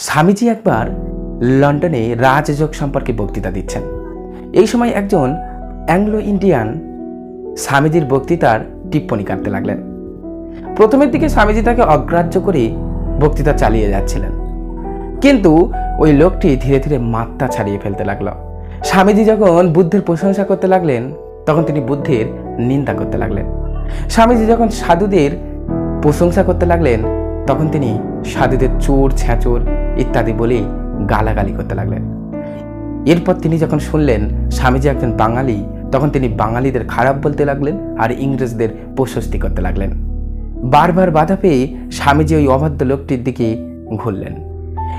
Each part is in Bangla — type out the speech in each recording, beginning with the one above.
স্বামীজি একবার লন্ডনে রাজযোগ সম্পর্কে বক্তৃতা দিচ্ছেন। এই সময় একজন অ্যাংলো ইন্ডিয়ান স্বামীজির বক্তৃতার টিপ্পণী কাটতে লাগলেন। প্রথমের দিকে স্বামীজি তাকে অগ্রাহ্য করে বক্তৃতা চালিয়ে যাচ্ছিলেন। কিন্তু ওই লোকটি ধীরে ধীরে মাত্রা ছাড়িয়ে ফেলতে লাগল। স্বামীজি যখন বুদ্ধের প্রশংসা করতে লাগলেন, তখন তিনি বুদ্ধের নিন্দা করতে লাগলেন। স্বামীজি যখন সাধুদের প্রশংসা করতে লাগলেন তখন তিনি সাধুদের চোর ছ্যাচোর ইত্যাদি বলে গালাগালি করতে লাগলেন। এরপর তিনি যখন শুনলেন স্বামীজি একজন বাঙালি, তখন তিনি বাঙালিদের খারাপ বলতে লাগলেন আর ইংরেজদের প্রশস্তি করতে লাগলেন। বারবার বাধা পেয়ে স্বামীজি ওই অবাধ্য লোকটির দিকে ঘুরলেন।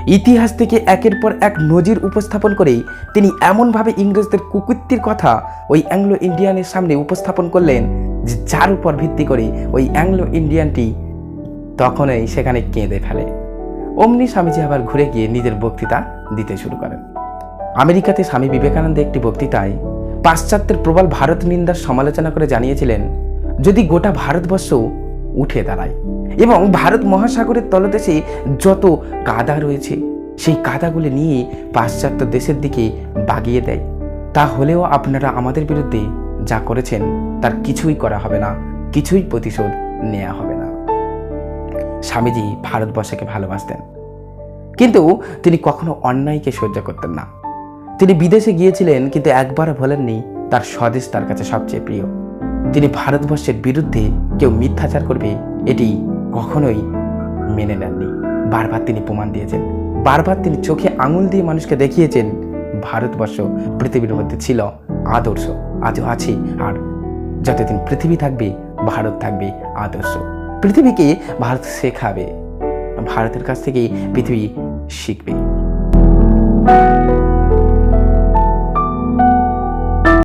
ইতিহাস থেকে একের পর এক নজির উপস্থাপন করেই তিনি এমনভাবে ইংরেজদের কুকৃতির কথা ওই অ্যাংলো ইন্ডিয়ানের সামনে উপস্থাপন করলেন যে যার উপর ভিত্তি করে ওই অ্যাংলো ইন্ডিয়ানটি তখনই সেখানে কেঁদে ফেলে। অমনি স্বামীজি আবার ঘুরে গিয়ে নিজের বক্তৃতা দিতে শুরু করেন। আমেরিকাতে স্বামী বিবেকানন্দ একটি বক্তৃতায় পাশ্চাত্যের প্রবল ভারত নিন্দার সমালোচনা করে জানিয়েছিলেন, যদি গোটা ভারতবর্ষ উঠে দাঁড়ায় এবং ভারত মহাসাগরের তলদেশে যত কাদা রয়েছে, সেই কাদাগুলি নিয়ে পাশ্চাত্য দেশের দিকে বাগিয়ে দেয় তা হলেও আপনারা আমাদের বিরুদ্ধে যা করেছেন, তার কিছুই করা হবে না, কিছুই প্রতিশোধ নেওয়া হবে না। স্বামীজি ভারতবর্ষকে ভালোবাসতেন। কিন্তু তিনি কখনো অন্যায়কে সহ্য করতেন না। তিনি বিদেশে গিয়েছিলেন, কিন্তু একবারও বলেননি তার স্বদেশ তার কাছে সবচেয়ে প্রিয়। তিনি ভারতবর্ষের বিরুদ্ধে কেউ মিথ্যাচার করবে, এটি কখনোই মেনে নেননি। বারবার তিনি প্রমাণ দিয়েছেন। বারবার তিনি চোখে আঙুল দিয়ে মানুষকে দেখিয়েছেন, ভারতবর্ষ পৃথিবীর মধ্যে ছিল আদর্শ। আজও আছে, আর যতদিন পৃথিবী থাকবে, ভারত থাকবে আদর্শ। পৃথিবীকে ভারত শেখাবে ভারতের কাছ থেকেই পৃথিবী শিখবে।